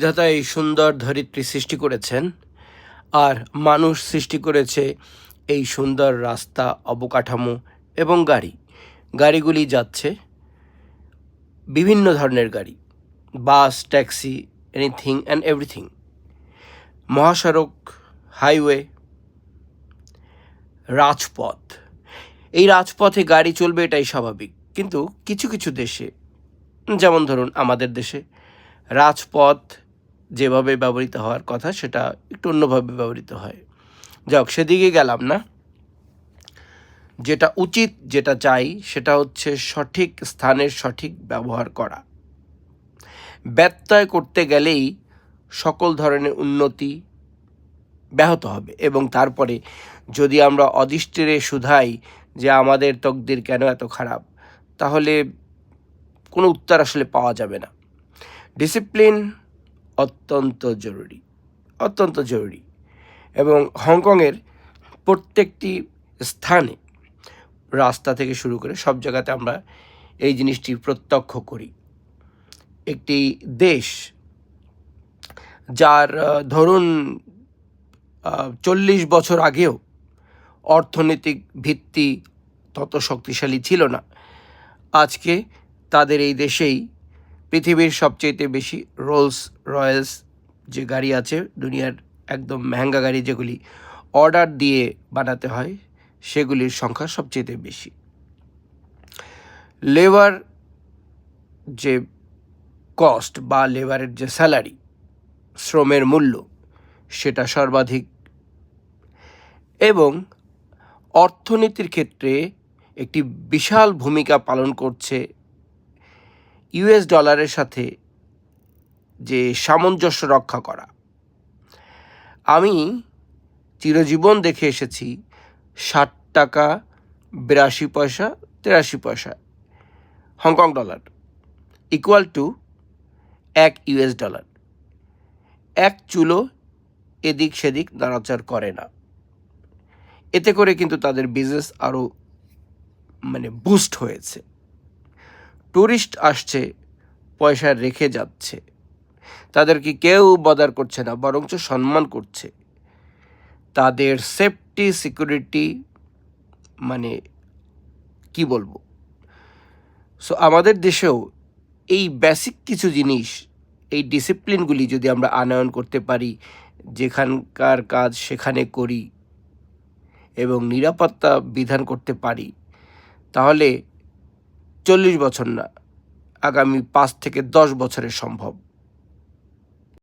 বিধাতা এই সুন্দর ধরিত্রী সৃষ্টি করেছেন, আর মানুষ সৃষ্টি করেছে এই সুন্দর রাস্তা, অবকাঠামো এবং গাড়ি। গাড়িগুলি যাচ্ছে বিভিন্ন ধরনের গাড়ি, bus, taxi anything and everything মহাসড়ক, হাইওয়ে, রাজপথ। এই রাজপথে গাড়ি চলবে এটাই স্বাভাবিক, কিন্তু কিছু কিছু দেশে, যেমন ধরুন আমাদের দেশে, রাজপথ যেভাবে ব্যবহৃত হওয়ার কথা, সেটা একটু অন্যভাবে ব্যবহৃত হয়। যাক, সেদিকে গেলাম না। যেটা উচিত, যেটা চাই, সেটা হচ্ছে সঠিক স্থানের সঠিক ব্যবহার করা। ব্যত্যয় করতে গেলেই সকল ধরনের উন্নতি ব্যাহত হবে এবং তারপরে যদি আমরা অদৃষ্টিরে শুধাই যে আমাদের তকদির কেন এত খারাপ, তাহলে কোনো উত্তর আসলে পাওয়া যাবে না। ডিসিপ্লিন অত্যন্ত জরুরি অত্যন্ত জরুরি। এবং হংকংয়ের প্রত্যেকটি স্থানে রাস্তা থেকে শুরু করে সব জায়গাতে আমরা এই জিনিসটি প্রত্যক্ষ করি। একটি দেশ যার ধরুন চল্লিশ বছর আগেও অর্থনৈতিক ভিত্তি তত শক্তিশালী ছিল না। আজকে তাদের এই দেশেই পৃথিবীর সবচেয়ে বেশি রোলস রয়েলস যে গাড়ি আছে, দুনিয়ার একদম মেহেঙ্গা গাড়ি যেগুলি অর্ডার দিয়ে বানাতে হয়, সেগুলির সংখ্যা সবচেয়ে বেশি। লেবার যে কস্ট বা লেবারের যে স্যালারি শ্রমের মূল্য, সেটা সর্বাধিক। এবং অর্থনীতির ক্ষেত্রে একটি বিশাল ভূমিকা পালন করছে ইউএস ডলারের সাথে যে সামঞ্জস্য রক্ষা করা। আমি চিরজীবন দেখে এসেছি ষাট টাকা বিরাশি পয়সা, তেরাশি পয়সা, Hong Kong dollar equal to এক ইউএস ডলার। এক চুলো এদিক সেদিক নাড়াচাড় করে না। এতে করে কিন্তু তাদের বিজনেস আরও মানে বুস্ট হয়েছে। ট্যুরিস্ট আসছে, পয়সা রেখে যাচ্ছে। তাদেরকে কেউ বদার করছে না, বরঞ্চ সম্মান করছে। তাদের সেফটি সিকিউরিটি মানে কি বলব? সো আমাদের দেশেও এই বেসিক কিছু জিনিস, এই ডিসিপ্লিনগুলি যদি আমরা আনয়ন করতে পারি, যেখানকার কাজ সেখানে করি এবং নিরাপত্তা বিধান করতে পারি, তাহলে চল্লিশ বছর না আগামী পাঁচ থেকে দশ বছরে সম্ভব।